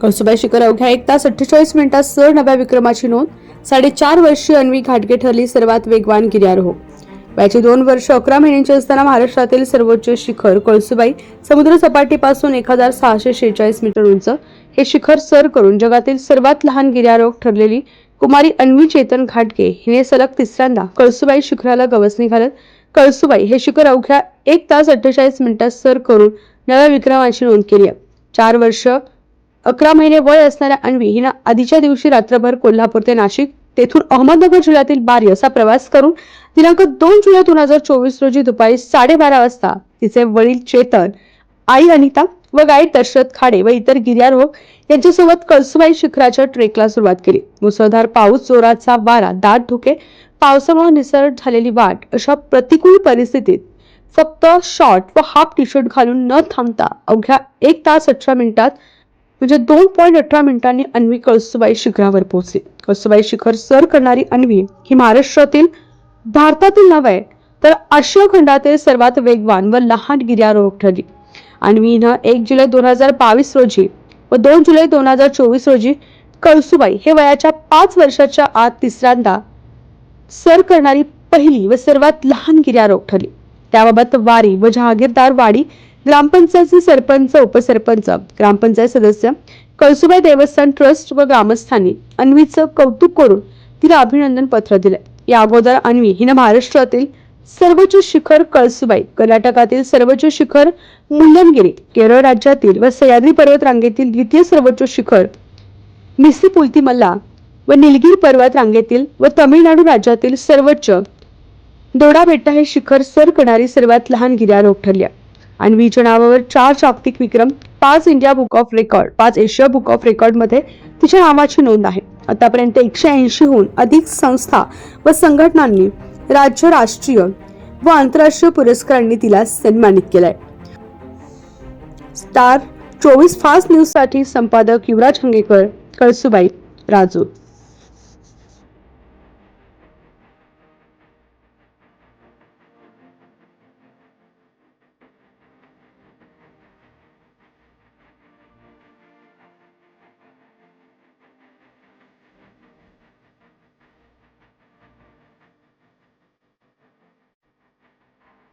कळसुबाई शिखर अवघ्या एक तास अठ्ठेचाळीस मिनिटात सर नव्या विक्रमाची नोंद. साडेचार वर्षीय अन्वी घाटगे ठरली सर्वात वेगवान गिर्यारोह वयाची दोन वर्ष अकरा महिन्यांची असताना महाराष्ट्रातील सर्वोच्च शिखर कळसुबाई समुद्र सपाटीपासून एक हजार सहाशे शेहेचाळीस मीटर उंच. हे शिखर सर करून जगातील सर्वात लहान गिर्यारोहक ठरलेली कुमारी अन्वी चेतन घाटगे हिने सलग तिसऱ्यांदा कळसुबाई शिखराला गवसणी घालत कळसुबाई हे शिखर अवघ्या एक तास अठ्ठेचाळीस मिनिटात सर करून नव्या विक्रमाची नोंद केली आहे. चार वर्ष अकरा महिने वय असणाऱ्या अन्वी हिनं आधीच्या दिवशी रात्रभर कोल्हापूर ते नाशिक तेथून अहमदनगर जिल्ह्यातील बारी असा प्रवास करून दिनांक दोन जुलै दोन हजार चोवीस रोजी दुपारी साडेबारा वाजता तिचे वडील चेतन आई अनिता व गाईड दशरथ खाडे व इतर गिर्यारोहक यांच्यासोबत कळसुबाई शिखराच्या ट्रेकला सुरुवात केली. मुसळधार पाऊस जोराचा वारा दाट धुके पावसामुळे निसर झालेली वाट अशा प्रतिकूल परिस्थितीत फक्त शॉर्ट व हाफ टी शर्ट घालून न थांबता अवघ्या एक तास अठरा मिनिटात म्हणजे दोन पॉईंट अठरा मिनिटांनी अन्वी कळसुबाई शिखरावर पोहोचली. कळसुबाई शिखर सर करणारी अन्वी ही महाराष्ट्रातील भारतातील नव्हे तर आशिया खंडातील सर्वात वेगवान व लहान गिर्यारोहक ठरली. अन्वीनं एक जुलै दोन हजार बावीस रोजी व दोन जुलै दोन हजार चोवीस रोजी कळसुबाई हे वयाच्या पाच वर्षाच्या आत तिसऱ्यांदा सर करणारी पहिली व सर्वात लहान गिर्यारोहक ठरली. त्याबाबत वारी व जहागीरदार वाडी ग्रामपंचायतचे सरपंच उपसरपंच ग्रामपंचायत सदस्य कळसुबाई देवस्थान ट्रस्ट व ग्रामस्थांनी अन्वीचं कौतुक करून तिला अभिनंदन पत्र दिले. या अगोदर अन्वी हिनं महाराष्ट्रातील सर्वोच्च शिखर कळसुबाई कर्नाटकातील सर्वोच्च शिखर मुल्लनगिरी केरळ राज्यातील व सह्याद्री पर्वत रांगेतील द्वितीय सर्वोच्च शिखर मिस्सी मल्ला व निलगिरी पर्वत रांगेतील व तमिळनाडू राज्यातील सर्वोच्च दोडा बेट्टा हे शिखर सर करणारी सर्वात लहान गिर्यारोहक ठरल्या. आणि वीच्या नावावर चार जागतिक विक्रम पाच इंडिया बुक ऑफ रेकॉर्ड पाच एशिया बुक ऑफ रेकॉर्डमध्ये तिच्या नावाची नोंद आहे. आतापर्यंत एकशे ऐंशीहून अधिक संस्था व संघटनांनी राज्य राष्ट्रीय व आंतरराष्ट्रीय पुरस्कारांनी तिला सन्मानित केलाय. स्टार चोवीस फास्ट न्यूजसाठी संपादक युवराज हंगेकर कळसुबाई राजू.